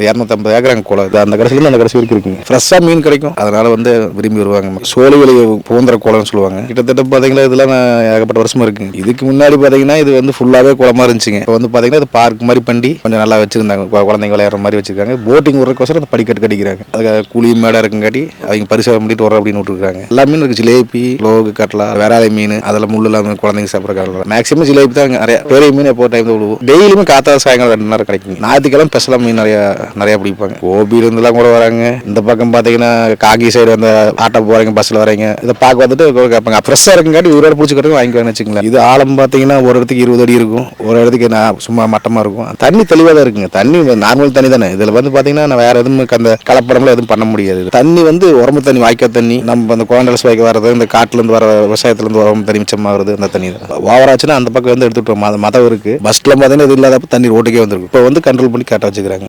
இரநூத்தம்பது ஏக்கராங்க குளம். இது அந்த கடைசிலேருந்து அந்த கடைசி வரைக்கும் இருக்குங்க. ஃப்ரெஷ்ஷாக மீன் கிடைக்கும். அதனால வந்து விரும்பி வருவாங்க. சோழி வழி பூந்திர குளம்னு சொல்லுவாங்க. கிட்டத்தட்ட பார்த்தீங்கன்னா இதெல்லாம் நான் ஏகப்பட்ட வருஷமா இருக்கு. இதுக்கு முன்னாடி பார்த்தீங்கன்னா இது வந்து ஃபுல்லாகவே குளமா இருந்துச்சுங்க. இப்போ வந்து பார்த்தீங்கன்னா இது பார்க் மாதிரி பண்ணி கொஞ்சம் நல்லா வச்சிருந்தாங்க. குழந்தைங்க விளையாடுற மாதிரி வச்சிருக்காங்க. போட்டிங் விடுறதுக்கோசரம் அந்த படிக்கட்டு கட்டிக்கிறாங்க. அதுக்கு கூலி மேடை இருக்குங்காட்டி அவங்க பரிசோதனை பண்ணிட்டு வரோம் அப்படின்னு விட்டுருக்காங்க. எல்லா மீன் இருக்கு. ஜிலேபி லோகு கட்லா வேறாலை மீன் அதெல்லாம் முள்ளு இல்லாம குழந்தைங்க சாப்பிட்ற காலம் மேக்ஸிமம் ஜிலேபி தான் நிறைய. பெரிய மீன் எப்போ டைம் விழுவும். டெய்லியுமே காத்தா சாயங்காலம் ரெண்டு நேரம் கிடைக்கும் ஞாயிற்றுக்கிழமை ஸ்பெஷலாக மீன் நிறையா நிறைய பிடிப்பாங்க. கோபியில இருந்தெல்லாம் கூட வராங்க. இந்த பக்கம் பார்த்தீங்கன்னா காக்கி சைடு வந்து ஆட்டோ போறீங்க பஸ்ஸில் வரீங்க இதை பார்க்க வந்துட்டு கேட்பாங்க. ஃப்ரெஷ்ஷாக இருக்குங்காட்டி உயிரோட பிடிச்சிக்கிறதுக்கு வாங்கிக்குவாங்கன்னு வச்சுக்கலாம் இது ஆழம் பார்த்தீங்கன்னா ஒரு இடத்துக்கு இருபது அடி இருக்கும். ஒரு இடத்துக்கு நான் சும்மா மட்டமாக இருக்கும். தண்ணி தெளிவாக தான் இருக்குங்க. தண்ணி நார்மல் தண்ணி தானே. இதில் வந்து பார்த்தீங்கன்னா நான் வேற எதுவும் அந்த கலப்படம்லாம் எதுவும் பண்ண முடியாது. தண்ணி வந்து உரம்பு தண்ணி வாய்க்கால் தண்ணி. நம்ம அந்த குழந்தை வாய்க்க வர்றது இந்த காட்டிலேருந்து வர விவசாயத்துலேருந்து உரம்பு தண்ணி மிச்சமாகிறது அந்த தண்ணி தான். ஓவராச்சுன்னா அந்த பக்கம் வந்து எடுத்துகிட்டு மதம் இருக்குது பஸ்ஸில் பார்த்தீங்கன்னா இது இல்லாதப்ப தண்ணி ரோட்டுக்கே வந்துருக்கு இப்போ வந்து கண்ட்ரோல் பண்ணி கரெக்டாக வச்சுக்கிறாங்க.